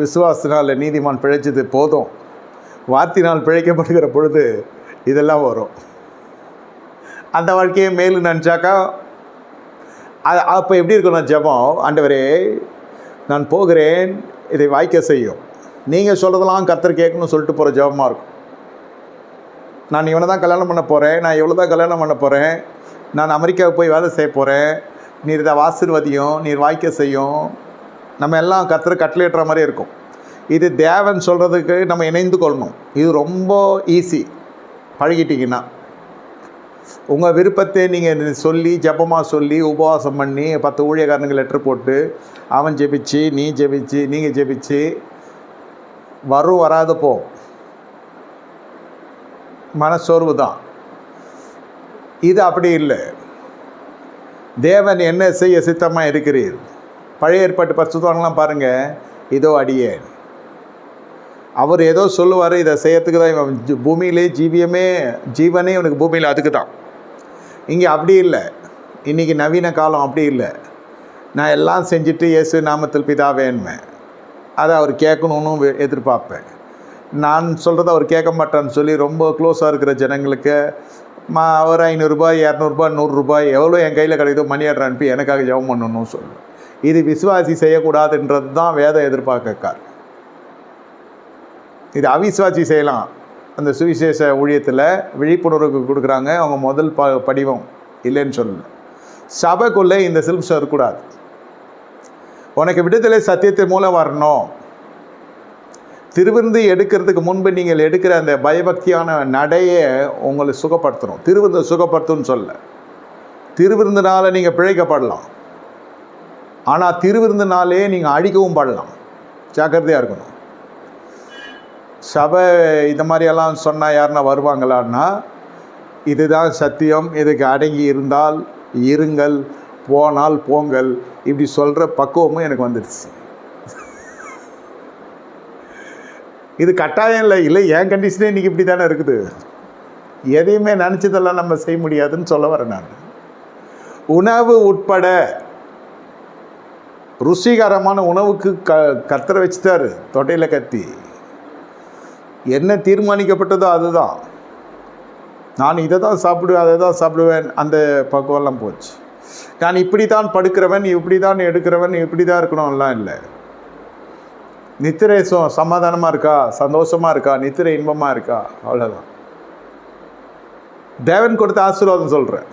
விசுவாசனால் நீதிமான் பிழைச்சது போதும். வார்த்தையினால் பிழைக்கப்படுகிற பொழுது இதெல்லாம் வரும். அந்த வாழ்க்கையை மேலும் நினச்சாக்கா அது அப்போ எப்படி இருக்கணும் ஜெபம்? ஆண்டவரே நான் போகிறேன் இதை வாய்க்க செய்யும். நீங்கள் சொல்கிறதெல்லாம் கத்தர் கேட்கணும்னு சொல்லிட்டு போகிற ஜெபமாக இருக்கும். நான் இவனை தான் கல்யாணம் பண்ண போகிறேன் நான் இவ்வளோ தான் கல்யாணம் பண்ண போகிறேன் நான் அமெரிக்காவுக்கு போய் வேலை செய்ய போகிறேன் நீர் இதை ஆசிர்வதியும் நீர் வாய்க்க செய்யும். நம்ம எல்லாம் கத்துற கட்டளையிடுற மாதிரி இருக்கும். இது தேவன் சொல்கிறதுக்கு நம்ம இணைந்து கொள்ளணும். இது ரொம்ப ஈஸி பழகிட்டிங்கன்னா உங்கள் விருப்பத்தை நீங்கள் சொல்லி ஜெபமாக சொல்லி உபவாசம் பண்ணி பத்து ஊழியக்காரனுக்கு லெட்டர் போட்டு அவன் ஜெபிச்சு நீ ஜெபிச்சு நீங்கள் ஜெபிச்சு வரும் வராது போ. மனசோர்வு தான். இது அப்படி இல்லை. தேவன் என்ன செய்ய சித்தமாக இருக்கிறீர்? பழைய ஏற்பாட்டு பரிசுத்தவான்லாம் பாருங்கள் இதோ அடியேன் அவர் ஏதோ சொல்லுவார் இதை செய்யறதுக்கு தான் இவன் பூமியிலே ஜீவியமே ஜீவனே இவனுக்கு பூமியில் அதுக்கு தான் இங்கே அப்படி இல்லை. இன்றைக்கி நவீன காலம் அப்படி இல்லை. நான் எல்லாம் செஞ்சுட்டு இயேசு நாமத்தில் பிதாவேன்மே. அதை அவர் கேட்கணும்னு எதிர்பார்ப்பேன். நான் சொல்கிறத அவர் கேட்க மாட்டேன்னு சொல்லி ரொம்ப க்ளோஸாக இருக்கிற ஜனங்களுக்கு மா ஒரு ஐநூறுரூபா இரநூறுபா நூறுரூபா எவ்வளோ என் கையில் கிடைக்குதோ மணி ஆர்டர் அனுப்பி எனக்காக ஜெபம் பண்ணணும்னு சொல்லுவேன் இது விசுவாசி செய்யக்கூடாதுன்றது தான் வேதம் எதிர்பார்க்கக்கார். இது அவிஸ்வாசி செய்யலாம். அந்த சுவிசேஷ ஊழியத்தில் விழிப்புணர்வுக்கு கொடுக்குறாங்க. அவங்க முதல் ப படிவம் இல்லைன்னு சொல்லல. சபைக்குள்ளே இந்த சில்ப்ஸ் இருக்கக்கூடாது. உனக்கு விடுதலை சத்தியத்தின் மூலம் வரணும். திருவிருந்து எடுக்கிறதுக்கு முன்பு நீங்கள் எடுக்கிற அந்த பயபக்தியான நடையை உங்களை சுகப்படுத்தணும். திருவிருந்தை சுகப்படுத்தும்னு சொல்ல திருவிருந்தினால் நீங்கள் பிழைக்கப்படலாம். ஆனால் திருவிருந்தினாலே நீங்கள் அழிக்கவும் பாடலாம். ஜாக்கிரதையாக இருக்கணும். சபை இந்த மாதிரியெல்லாம் சொன்னால் யாருன்னா வருவாங்களான்னா இதுதான் சத்தியம். இதுக்கு அடங்கி இருந்தால் இருங்கள். போனால் போங்கள். இப்படி சொல்கிற பக்குவமும் எனக்கு வந்துடுச்சு. இது கட்டாயம் இல்லை. இல்லை என் கண்டிஷனே இன்றைக்கி இப்படி தானே இருக்குது. எதையுமே நினச்சதெல்லாம் நம்ம செய்ய முடியாதுன்னு சொல்ல வரேன் நான். உணவு உட்பட ருசிகரமான உணவுக்கு க கத்தரை வச்சுட்டாரு தொட்டையில் கத்தி. என்ன தீர்மானிக்கப்பட்டதோ அதுதான். நான் இதை தான் சாப்பிடுவேன் அதை தான் சாப்பிடுவேன் அந்த பக்குவம்லாம் போச்சு. நான் இப்படி தான் படுக்கிறவன் இப்படி தான் எடுக்கிறவன் இப்படி தான் இருக்கணும்லாம் இல்லை. நித்திரை சோ சமாதானமாக இருக்கா? சந்தோஷமாக இருக்கா? நித்திரை இன்பமாக இருக்கா? அவ்வளோதான் தேவன் கொடுத்த ஆசீர்வாதம் சொல்கிறேன்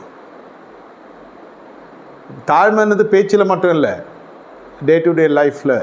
தாழ்மைன்னது பேச்சில் மட்டும் இல்லை. டே டு டே லைஃப்பில்